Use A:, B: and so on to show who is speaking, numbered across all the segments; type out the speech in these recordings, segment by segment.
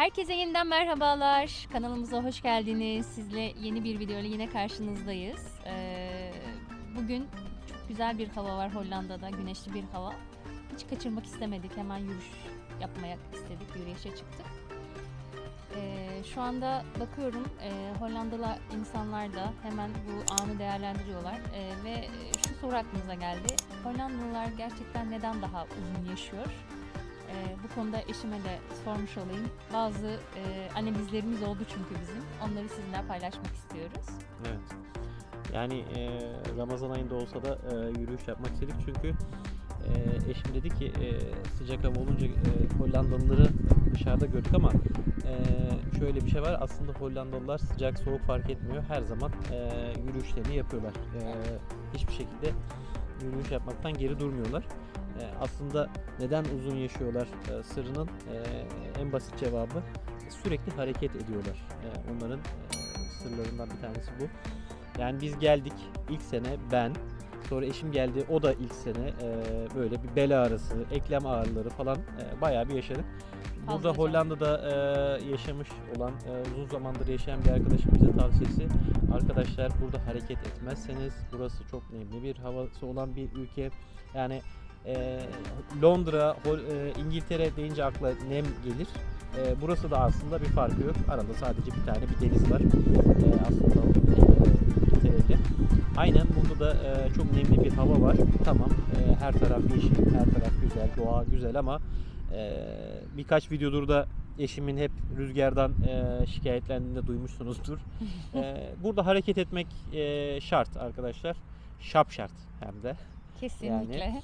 A: Herkese yeniden merhabalar. Kanalımıza hoş geldiniz. Sizle yeni bir video ile yine karşınızdayız. Ee, bugün çok güzel bir hava var Hollanda'da. Güneşli bir hava. Hiç kaçırmak istemedik. Hemen yürüyüş yapmaya istedik. Yürüyüşe çıktık. Ee, şu anda bakıyorum e, Hollandalı insanlar da hemen bu anı değerlendiriyorlar. Ee, ve şu soru aklımıza geldi. Hollandalılar gerçekten neden daha uzun yaşıyor? Ee, bu konuda eşime de sormuş olayım. Bazı e, analizlerimiz oldu çünkü bizim. Onları sizinle paylaşmak istiyoruz.
B: Evet. Yani e, Ramazan ayında olsa da e, yürüyüş yapmak istedik çünkü e, eşim dedi ki e, sıcak hava olunca e, Hollandalıları dışarıda gördük ama e, şöyle bir şey var aslında Hollandalılar sıcak soğuk fark etmiyor her zaman e, yürüyüşlerini yapıyorlar. E, hiçbir şekilde yürüyüş yapmaktan geri durmuyorlar. E, aslında neden uzun yaşıyorlar e, sırrının e, en basit cevabı sürekli hareket ediyorlar. Onların sırlarından bir tanesi bu. Yani biz geldik ilk sene ben sonra eşim geldi o da ilk sene böyle bir bel ağrısı, eklem ağrıları falan bayağı bir yaşadık. Burada
A: Fazlaca.
B: Hollanda'da e, yaşamış olan e, uzun zamandır yaşayan bir arkadaşım bize tavsiyesi arkadaşlar burada hareket etmezseniz burası çok nemli bir havası olan bir ülke. Yani e, Londra, Hol- e, İngiltere deyince akla nem gelir. E, burası da aslında bir farkı yok. Arada sadece bir tane bir deniz var. E, aslında e, İngiltere'yle. Aynen burada da e, çok nemli bir hava var. Tamam e, her taraf yeşil, her taraf güzel, doğa güzel ama e, birkaç videodur da eşimin hep rüzgardan e, şikayetlendiğini de duymuşsunuzdur. E, burada hareket etmek e, şart arkadaşlar. Şap şart hem de.
A: Kesinlikle.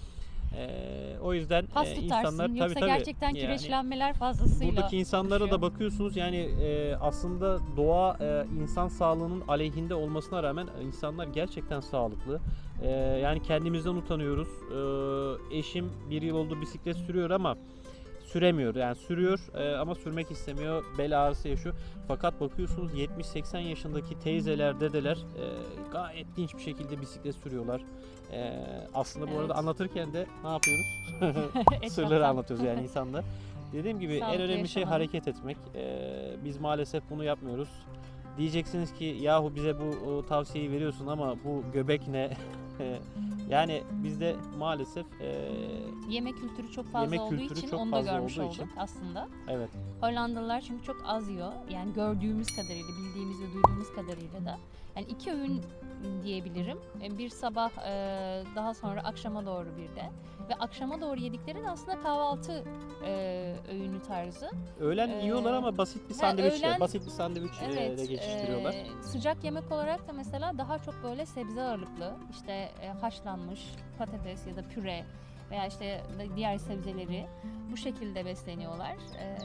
B: E, o yüzden
A: Pas
B: e,
A: tutarsın.
B: insanlar tabii
A: Yoksa
B: tabii
A: gerçekten
B: yani
A: kireçlenmeler fazlasıyla
B: buradaki insanlara
A: oluşuyor.
B: da bakıyorsunuz yani e, aslında doğa e, insan sağlığının aleyhinde olmasına rağmen insanlar gerçekten sağlıklı. E, yani kendimizden utanıyoruz. E, eşim bir yıl oldu bisiklet sürüyor ama süremiyor. Yani sürüyor e, ama sürmek istemiyor. Bel ağrısı yaşıyor. Fakat bakıyorsunuz 70-80 yaşındaki teyzeler, dedeler e, gayet dinç bir şekilde bisiklet sürüyorlar. E, aslında bu arada
A: Evet.
B: anlatırken de ne yapıyoruz? Sırları anlatıyoruz yani insanlar. Dediğim gibi
A: Sağlıklı
B: en önemli şey
A: yaşamanın.
B: hareket etmek. Ee, biz maalesef bunu yapmıyoruz. Diyeceksiniz ki yahu bize bu o, tavsiyeyi veriyorsun ama bu göbek ne? yani bizde maalesef e,
A: Yemek kültürü çok fazla
B: Yemek
A: olduğu
B: kültürü
A: için
B: çok
A: onu da
B: fazla
A: görmüş
B: olduğu
A: olduk
B: için.
A: aslında.
B: evet
A: Hollandalılar çünkü çok az yiyor. Yani gördüğümüz kadarıyla, bildiğimiz ve duyduğumuz kadarıyla da. Yani iki öğün diyebilirim. E, Bir sabah e, daha sonra akşama doğru bir de. Ve akşama doğru yedikleri de aslında kahvaltı e, öğünü tarzı.
B: öğlen
A: Ee,
B: yiyorlar ama basit bir
A: ha,
B: sandviçle,
A: öğlen-
B: basit bir sandviçle
A: Evet.
B: geçiştiriyorlar.
A: e, sıcak yemek olarak da mesela daha çok böyle sebze ağırlıklı. işte haşlanmış patates ya da püre veya işte diğer sebzeleri bu şekilde besleniyorlar. E,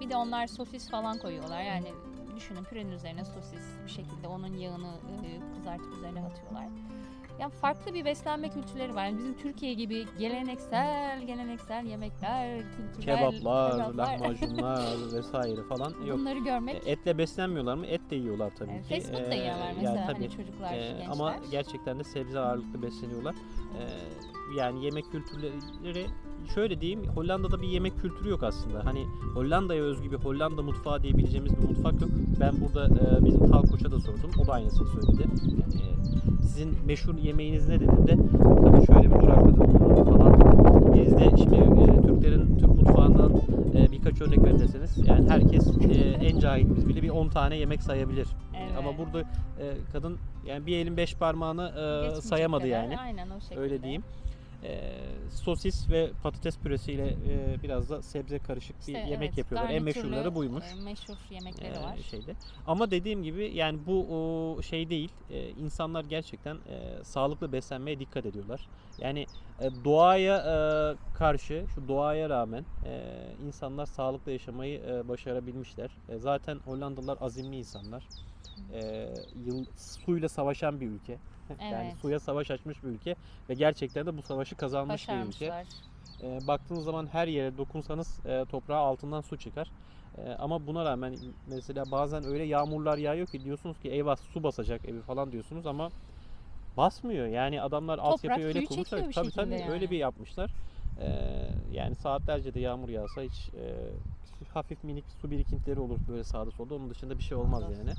A: bir de onlar sosis falan koyuyorlar. Yani düşünün pürenin üzerine sosis bir şekilde onun yağını e, kızartıp üzerine atıyorlar. Yani farklı bir beslenme kültürleri var. Yani bizim Türkiye gibi geleneksel geleneksel yemekler, kültürel
B: Kebaplar,
A: kebaplar.
B: lahmacunlar vesaire falan yok.
A: Bunları görmek
B: E, Etle beslenmiyorlar mı? Et de yiyorlar tabii
A: Evet,
B: ki.
A: fast food da
B: Ee,
A: yiyorlar
B: yani
A: mesela
B: tabii.
A: hani çocuklar,
B: Ee,
A: gençler.
B: ama gerçekten de sebze ağırlıklı besleniyorlar. Ee, yani yemek kültürleri şöyle diyeyim Hollanda'da bir yemek kültürü yok aslında. Hani Hollanda'ya özgü bir Hollanda mutfağı diyebileceğimiz bir mutfak yok. Ben burada e, bizim Talkoç'a da sordum. O da aynısını söyledi. Yani, e, sizin meşhur yemeğiniz ne dediğimde tabii şöyle bir durakladım falan. Biz de şimdi e, Türklerin Türk mutfağından e, birkaç örnek verin deseniz yani herkes e, en cahilimiz bile bir 10 tane yemek sayabilir.
A: Evet.
B: Ama burada e, kadın yani bir elin beş parmağını e,
A: Geçmeyecek
B: sayamadı
A: kadar,
B: yani.
A: Aynen o şekilde.
B: Öyle diyeyim. E, sosis ve patates püresiyle e, biraz da sebze karışık bir
A: İşte
B: yemek
A: evet,
B: yapıyorlar. En meşhurları buymuş.
A: e, Meşhur yemekleri
B: e,
A: var.
B: şeyde. Ama dediğim gibi yani bu o, şey değil. E, insanlar gerçekten e, sağlıklı beslenmeye dikkat ediyorlar. Yani e, doğaya e, karşı şu doğaya rağmen e, insanlar sağlıklı yaşamayı e, başarabilmişler. E, zaten Hollandalılar azimli insanlar. E, yıl, suyla savaşan bir ülke. yani
A: Evet.
B: suya savaş açmış bir ülke ve gerçekten de bu savaşı kazanmış bir ülke.
A: Başarmışlar.
B: E, baktığınız zaman her yere dokunsanız e, toprağa altından su çıkar. E, ama buna rağmen mesela bazen öyle yağmurlar yağıyor ki diyorsunuz ki eyvah su basacak evi falan diyorsunuz ama basmıyor. Yani adamlar altyapıyı öyle kurmuşlar. Tabii tabii
A: şekilde
B: öyle
A: yani.
B: bir yapmışlar. E, yani saatlerce de yağmur yağsa hiç e, hafif minik su birikintileri olur böyle sağda solda. Onun dışında bir şey olmaz yani.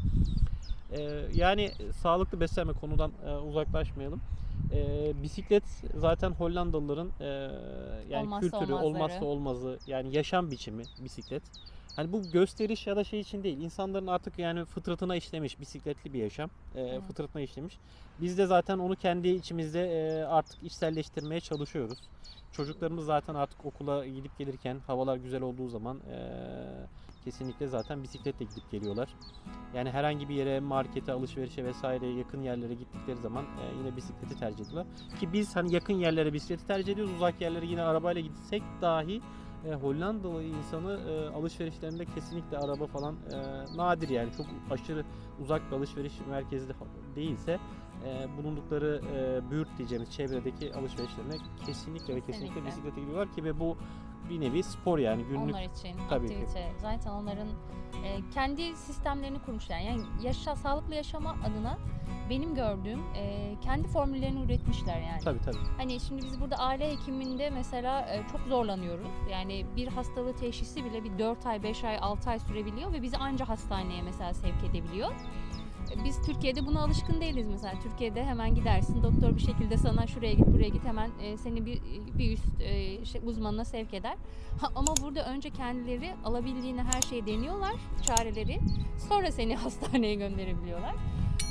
B: Ee, yani sağlıklı beslenme konudan e, uzaklaşmayalım. Ee, bisiklet zaten Hollandalıların e, yani
A: Olmazsa
B: kültürü
A: olmazları.
B: olmazsa olmazı yani yaşam biçimi bisiklet. Hani bu gösteriş ya da şey için değil. İnsanların artık yani fıtratına işlemiş bisikletli bir yaşam. e,
A: Evet.
B: Fıtratına işlemiş. Biz de zaten onu kendi içimizde e, artık içselleştirmeye çalışıyoruz. Çocuklarımız zaten artık okula gidip gelirken havalar güzel olduğu zaman e, kesinlikle zaten bisikletle gidip geliyorlar. Yani herhangi bir yere, markete, alışverişe vesaire yakın yerlere gittikleri zaman e, yine bisikleti tercih ediyorlar. Ki biz hani yakın yerlere bisikleti tercih ediyoruz. Uzak yerlere yine arabayla gitsek dahi e, Hollandalı insanı e, alışverişlerinde kesinlikle araba falan e, nadir yani çok aşırı uzak bir alışveriş merkezi de değilse e, bulundukları e, büyürt diyeceğimiz çevredeki alışverişlerine kesinlikle ve kesinlikle
A: Kesinlikle.
B: bisiklete gidiyorlar ki ve bu bir nevi spor yani günlük
A: Onlar için
B: Tabii ki.
A: aktivite. Zaten onların e, kendi sistemlerini kurmuşlar. Yani yaşa, sağlıklı yaşama adına benim gördüğüm e, kendi formüllerini üretmişler yani.
B: tabii tabii.
A: Hani şimdi biz burada aile hekiminde mesela e, çok zorlanıyoruz. Yani bir hastalığı teşhisi bile bir 4 ay, 5 ay, 6 ay sürebiliyor ve bizi anca hastaneye mesela sevk edebiliyor. E, Biz Türkiye'de buna alışkın değiliz mesela. Türkiye'de hemen gidersin doktor bir şekilde sana şuraya git buraya git hemen e, seni bir bir üst e, şey, uzmanına sevk eder. Ha, ama burada önce kendileri alabildiğini her şeyi deniyorlar, çareleri. Sonra seni hastaneye gönderebiliyorlar.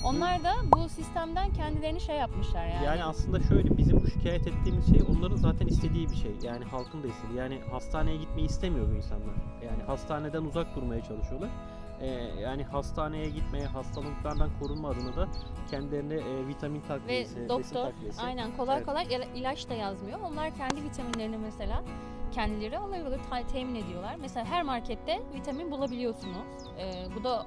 A: Onlar da bu sistemden kendilerini şey yapmışlar yani.
B: Yani aslında şöyle bizim bu şikayet ettiğimiz şey onların zaten istediği bir şey. Yani halkın da istediği. Yani hastaneye gitmeyi istemiyor bu insanlar. Yani hastaneden uzak durmaya çalışıyorlar. Ee, yani hastaneye gitmeye, hastalıklardan korunma adına da kendilerine e, vitamin
A: Ve
B: takviyesi, besin
A: doktor
B: takviyesi.
A: aynen kolay
B: Evet.
A: kolay ila- ilaç da yazmıyor. Onlar kendi vitaminlerini mesela kendileri alıyorlar, temin ediyorlar. Mesela her markette vitamin bulabiliyorsunuz. Ee, bu da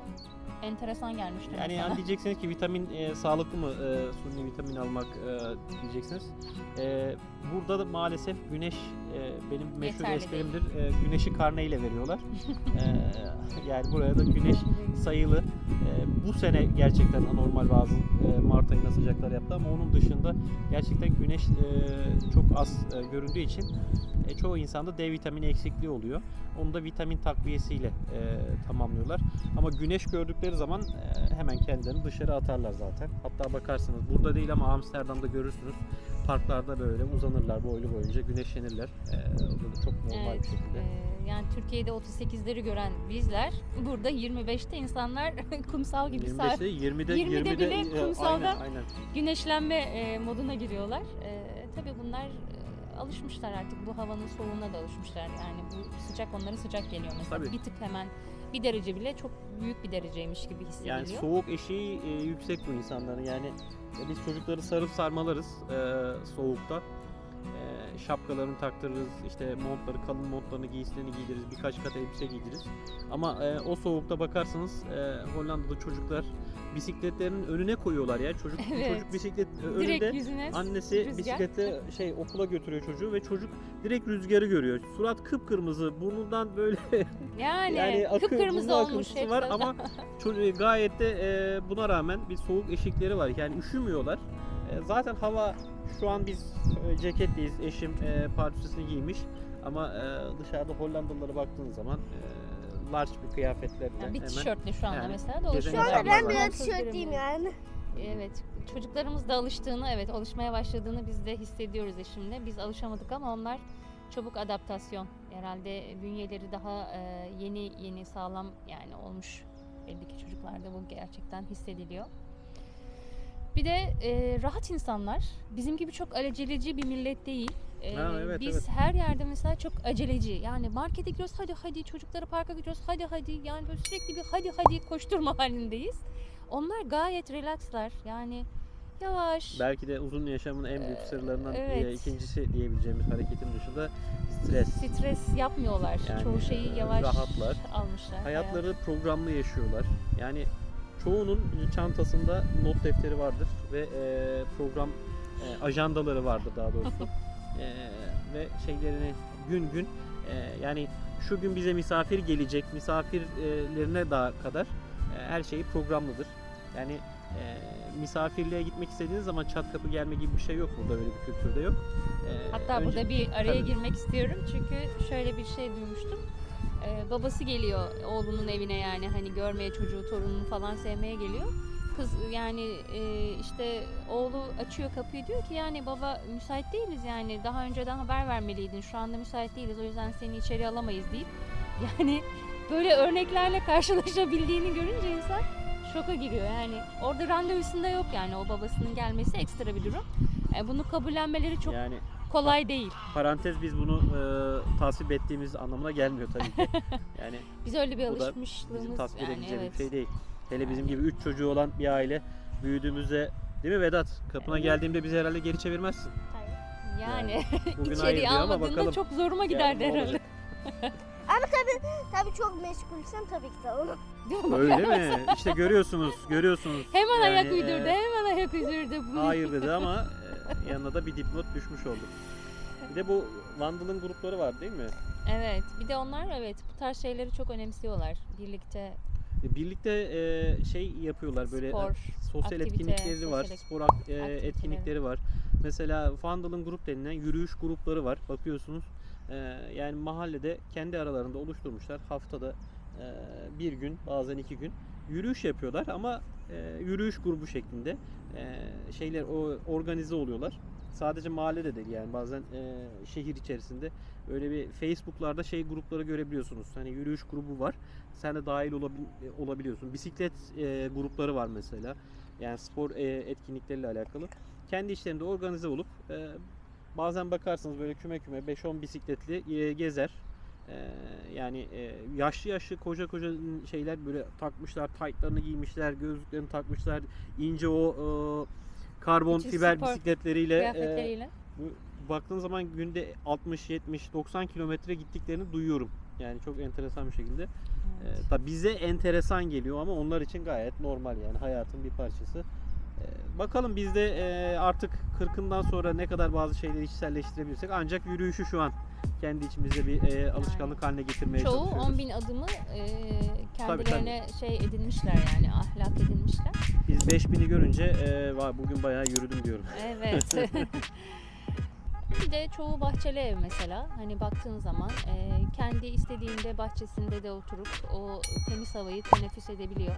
A: enteresan gelmişti
B: Yani, yani diyeceksiniz ki vitamin e, sağlıklı mı e, suni vitamin almak e, diyeceksiniz. E, burada da maalesef güneş e, benim meşhur
A: Yeterli
B: esprimdir. E, güneşi karne ile veriyorlar. E, yani buraya da güneş sayılı. E, bu sene gerçekten anormal bazı e, Mart ayında sıcaklar yaptı ama onun dışında gerçekten güneş e, çok az e, göründüğü için e, çoğu insanda D vitamini eksikliği oluyor. Onu da vitamin takviyesiyle e, tamamlıyorlar. Ama güneş gördükleri zaman e, hemen kendilerini dışarı atarlar zaten. Hatta bakarsınız burada değil ama Amsterdam'da görürsünüz. Parklarda böyle uzanırlar boylu boyunca güneşlenirler. E, o da çok normal
A: Evet,
B: bir şekilde.
A: e, yani Türkiye'de 38'leri gören bizler burada 25'te insanlar kumsal gibi saat
B: 25'te 20'de
A: 20'de
B: 20'de
A: bile
B: e,
A: kumsalda
B: aynen, aynen.
A: güneşlenme e, moduna giriyorlar. E, tabii bunlar e, alışmışlar artık bu havanın soğuğuna da alışmışlar. Yani bu sıcak onlara sıcak geliyor mesela.
B: Tabii.
A: Bir tık hemen bir derece bile çok büyük bir dereceymiş gibi hissediliyor.
B: Yani soğuk eşiği e, yüksek bu insanların. Yani biz çocukları sarıp sarmalarız e, soğukta. E, şapkalarını taktırırız, işte montları, kalın montlarını, giysilerini giydiririz, birkaç kat elbise giydiririz. Ama e, o soğukta bakarsanız e, Hollanda'da çocuklar bisikletlerinin önüne koyuyorlar ya. Çocuk
A: Evet.
B: çocuk bisiklet e,
A: Direkt
B: önünde. Annesi
A: rüzgar.
B: bisikletle şey okula götürüyor çocuğu ve çocuk direkt rüzgarı görüyor. Surat kıpkırmızı, burnundan böyle
A: yani,
B: yani akı,
A: kıpkırmızı olmuş
B: var ama çocuk gayet de e, buna rağmen bir soğuk eşikleri var. Yani üşümüyorlar. E, zaten hava şu an biz e, ceketliyiz. Eşim e, pardüsüsünü giymiş. Ama e, dışarıda Hollandalılara baktığın zaman e, large bir kıyafetlerle
A: Yani bir
B: hemen
A: tişörtle şu anda
B: Yani
A: mesela dolaşıyor.
C: Şu anda ben bile tişörtlüyüm yani.
A: Evet. Çocuklarımız da alıştığını, evet alışmaya başladığını biz de hissediyoruz eşimle. Biz alışamadık ama onlar çabuk adaptasyon. Herhalde bünyeleri daha e, yeni yeni sağlam yani olmuş. Belli ki çocuklarda bu gerçekten hissediliyor. Bir de e, rahat insanlar. Bizim gibi çok aceleci bir millet değil. E,
B: Ha, evet,
A: biz
B: evet.
A: her yerde mesela çok aceleci. Yani markete gidiyoruz hadi hadi çocukları parka gidiyoruz hadi hadi. Yani böyle sürekli bir hadi hadi koşturma halindeyiz. Onlar gayet relaxlar. Yani yavaş.
B: belki de uzun yaşamın en büyük
A: Ee,
B: sırlarından e,
A: evet.
B: ikincisi diyebileceğimiz hareketin dışında stres.
A: Stres yapmıyorlar.
B: Yani,
A: Çoğu şeyi
B: e,
A: yavaş
B: rahatlar.
A: almışlar.
B: Hayatları programlı yaşıyorlar. Yani çoğunun çantasında not defteri vardır ve e, program e, ajandaları vardır daha doğrusu. E, ve şeylerini gün gün e, yani şu gün bize misafir gelecek, misafirlerine daha kadar e, her şeyi programlıdır. Yani e, misafirliğe gitmek istediğiniz zaman çat kapı gelme gibi bir şey yok burada böyle bir kültürde yok. E,
A: Hatta
B: önce-
A: burada bir araya
B: Tabii.
A: girmek istiyorum çünkü şöyle bir şey duymuştum. E, babası geliyor oğlunun evine yani hani görmeye çocuğu torununu falan sevmeye geliyor. Kız yani e, işte oğlu açıyor kapıyı diyor ki yani baba müsait değiliz yani daha önceden haber vermeliydin şu anda müsait değiliz o yüzden seni içeri alamayız deyip yani böyle örneklerle karşılaşabildiğini görünce insan şoka giriyor yani orada randevusunda yok yani o babasının gelmesi ekstra bir durum. E, bunu kabullenmeleri çok
B: Yani
A: kolay değil.
B: parantez biz bunu e, tasvip ettiğimiz anlamına gelmiyor tabii ki. Yani
A: Biz öyle bir
B: Bu da
A: alışmışlığımız
B: bizim tasvip
A: yani
B: edeceğimiz
A: evet.
B: bir şey değil. Hele bizim gibi üç çocuğu olan bir aile büyüdüğümüzde değil mi Vedat? Kapına
A: Evet.
B: geldiğimde bizi herhalde geri çevirmezsin.
A: Yani,
B: Bugün hayır
A: içeriye
B: diyor ama
A: almadığında
B: bakalım.
A: çok zoruma
B: Yani
A: giderdi
B: ne
A: herhalde.
B: olacak?
C: Tabii çok meşgulsem tabii ki de onu.
A: Değil mi?
B: Öyle mi? İşte görüyorsunuz, görüyorsunuz.
A: Hemen
B: Yani,
A: ayak
B: e,
A: uydurdu, hemen ayak uydurdu. Bu-
B: hayır dedi ama e, yanına da bir dipnot düşmüş oldu. Bir de bu Vandal'ın grupları var değil mi?
A: Evet, bir de onlar evet bu tarz şeyleri çok önemsiyorlar. Birlikte
B: E, Birlikte e, şey yapıyorlar böyle
A: Spor,
B: e, sosyal
A: aktivite,
B: etkinlikleri var,
A: sosyal
B: spor ak- e,
A: aktiviteleri.
B: etkinlikleri var. Mesela Vandal'ın grup denilen yürüyüş grupları var. Bakıyorsunuz e, yani mahallede kendi aralarında oluşturmuşlar. Haftada e, bir gün bazen iki gün yürüyüş yapıyorlar ama e, yürüyüş grubu şeklinde e, şeyler o organize oluyorlar. Sadece mahallede değil yani bazen e, şehir içerisinde öyle bir Facebook'larda şey grupları görebiliyorsunuz. Hani yürüyüş grubu var. Sen de dahil olabil- olabiliyorsun. Bisiklet grupları var mesela. Yani spor etkinlikleriyle alakalı. Kendi işlerinde organize olup bazen bakarsınız böyle küme küme 5-10 bisikletli gezer. E, yani e, yaşlı yaşlı koca koca şeyler böyle takmışlar, taytlarını giymişler, gözlüklerini takmışlar. ince o e, karbon
A: Bütün
B: fiber bisikletleriyle e, bu- baktığın zaman günde 60, 70, 90 kilometre gittiklerini duyuyorum. Yani çok enteresan bir şekilde.
A: Evet.
B: Ee, tabii bize enteresan geliyor ama onlar için gayet normal yani hayatın bir parçası. Ee, bakalım biz de e, artık 40'ından sonra ne kadar bazı şeyleri içselleştirebilirsek ancak yürüyüşü şu an kendi içimizde bir e, alışkanlık haline getirmeye
A: Çoğu
B: çalışıyoruz.
A: 10 bin adımı e,
B: Tabii,
A: kendilerine şey edinmişler yani ahlak edinmişler.
B: Biz 5000'i görünce e, vay bugün bayağı yürüdüm diyorum.
A: Evet. bir de çoğu bahçeli ev mesela. Hani baktığın zaman e, kendi istediğinde bahçesinde de oturup o temiz havayı teneffüs edebiliyor.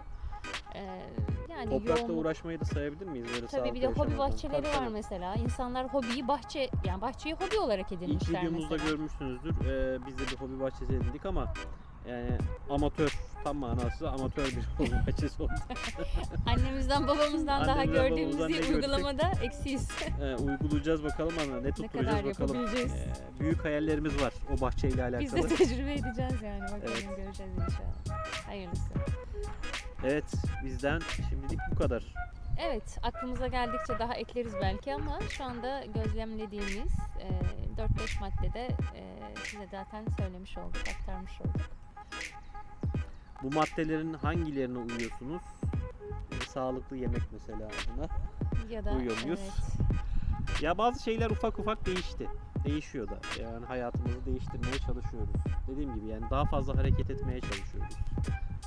A: Yani
B: Toprakla
A: yoğunluk-
B: uğraşmayı da sayabilir miyiz böyle
A: Tabii bir de hobi bahçeleri
B: Tabii,
A: var mesela. İnsanlar hobiyi bahçe yani bahçeyi hobi olarak
B: İlk
A: edinmişler
B: videomuzda
A: mesela.
B: görmüşsünüzdür. Ee, biz de bir hobi bahçesi edindik ama yani amatör tam manası amatör bir hobi bahçesi oldu.
A: Annemizden babamızdan daha
B: Annemizden, babamızdan ne görsek-
A: uygulamada eksiyiz.
B: Ee, uygulayacağız bakalım ama ne tutturacağız
A: kadar
B: bakalım.
A: yapabileceğiz.
B: Ee, büyük hayallerimiz var o bahçeyle alakalı.
A: Biz de tecrübe edeceğiz yani. Bakalım
B: Evet.
A: göreceğiz inşallah. Hayırlısı.
B: Evet bizden şimdilik bu kadar.
A: Evet aklımıza geldikçe daha ekleriz belki ama şu anda gözlemlediğimiz e, 4-5 maddede e, size zaten söylemiş olduk, aktarmış olduk.
B: Bu maddelerin hangilerine uyuyorsunuz? Ee, sağlıklı yemek mesela adına.
A: Ya da
B: Uyuyor muyuz?
A: evet,
B: Ya bazı şeyler ufak ufak değişti. Değişiyor da. Yani hayatımızı değiştirmeye çalışıyoruz. Dediğim gibi yani daha fazla hareket etmeye çalışıyoruz.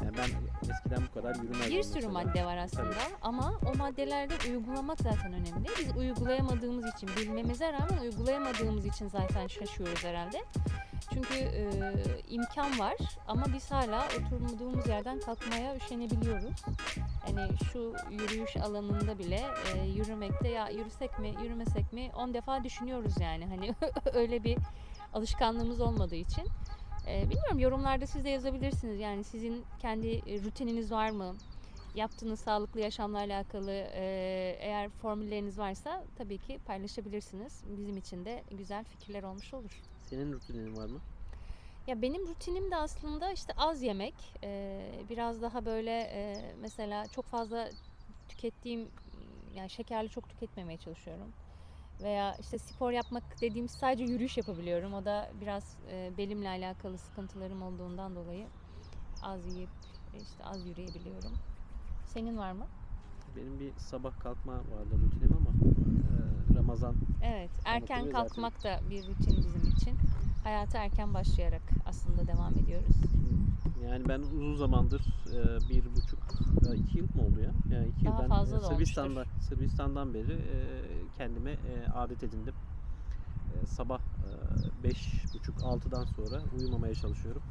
B: Yani ben eskiden bu kadar yürümezdim
A: bir sürü
B: mesela.
A: madde var aslında ama o maddelerde uygulamak zaten önemli. Biz uygulayamadığımız için, bilmemize rağmen uygulayamadığımız için zaten şaşıyoruz herhalde. Çünkü e, imkan var ama biz hala oturduğumuz yerden kalkmaya üşenebiliyoruz. Hani şu yürüyüş alanında bile e, yürümekte ya yürüsek mi yürümesek mi 10 defa düşünüyoruz yani hani öyle bir alışkanlığımız olmadığı için. E, bilmiyorum yorumlarda siz de yazabilirsiniz yani sizin kendi e, rutininiz var mı? Yaptığınız sağlıklı yaşamla alakalı e, eğer formülleriniz varsa tabii ki paylaşabilirsiniz. Bizim için de güzel fikirler olmuş olur.
B: Senin rutinin var mı?
A: Ya benim rutinim de aslında işte az yemek, e, biraz daha böyle e, mesela çok fazla tükettiğim yani şekerli çok tüketmemeye çalışıyorum. Veya işte spor yapmak dediğim sadece yürüyüş yapabiliyorum. O da biraz e, belimle alakalı sıkıntılarım olduğundan dolayı az yiyip işte az yürüyebiliyorum. Senin var mı?
B: Benim bir sabah kalkma vardı rutinim ama e, Ramazan
A: Evet, erken kalkmak da bir rutin bizim için. Hayata erken başlayarak aslında devam ediyoruz.
B: yani ben uzun zamandır e, bir buçuk e, iki yıl mı oldu ya? Yani iki yıl
A: Daha
B: ben
A: fazla
B: e,
A: da
B: Sırbistan'da Sırbistan'dan beri e, kendime e, adet edindim. E, sabah e, beş buçuk altıdan sonra uyumamaya çalışıyorum.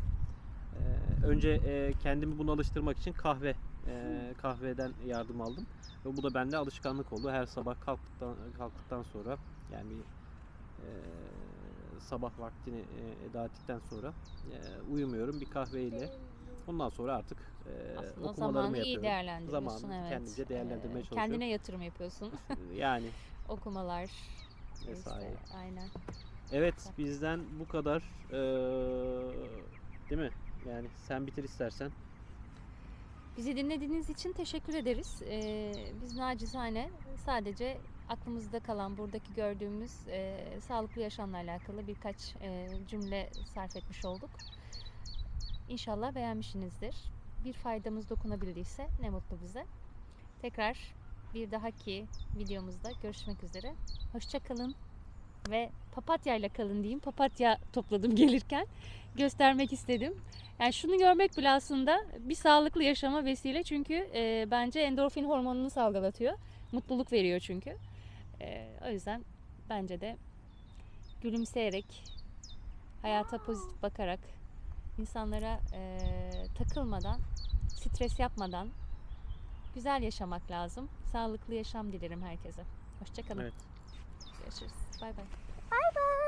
B: Ee, önce e, kendimi buna alıştırmak için kahve e, kahveden yardım aldım. Ve bu da bende alışkanlık oldu. Her sabah kalktıktan kalktıktan sonra yani bir, e, sabah vaktini e, eda ettikten sonra e, uyumuyorum bir kahveyle. Ondan sonra artık e,
A: Aslında
B: okumalarımı
A: zamanı iyi değerlendiriyorsun.
B: Zamanı
A: evet.
B: kendince değerlendirmeye
A: Ee,
B: çalışıyorum.
A: Kendine yatırım yapıyorsun.
B: yani
A: Okumalar. işte,
B: vesaire.
A: aynen.
B: Evet bizden bu kadar. Ee, değil mi? Yani sen bitir istersen.
A: Bizi dinlediğiniz için teşekkür ederiz. Ee, biz nacizane sadece aklımızda kalan, buradaki gördüğümüz e, sağlıklı yaşamla alakalı birkaç e, cümle sarf etmiş olduk. İnşallah beğenmişsinizdir. Bir faydamız dokunabildiyse ne mutlu bize. Tekrar bir dahaki videomuzda görüşmek üzere. Hoşçakalın ve papatyayla kalın diyeyim. Papatya topladım gelirken göstermek istedim. Yani şunu görmek bile aslında bir sağlıklı yaşama vesile çünkü e, bence endorfin hormonunu salgılatıyor. Mutluluk veriyor çünkü. E, o yüzden bence de gülümseyerek, hayata pozitif bakarak, insanlara e, takılmadan, stres yapmadan güzel yaşamak lazım. Sağlıklı yaşam dilerim herkese. Hoşçakalın.
B: Evet.
A: Görüşürüz. Bay bay. Bay bay.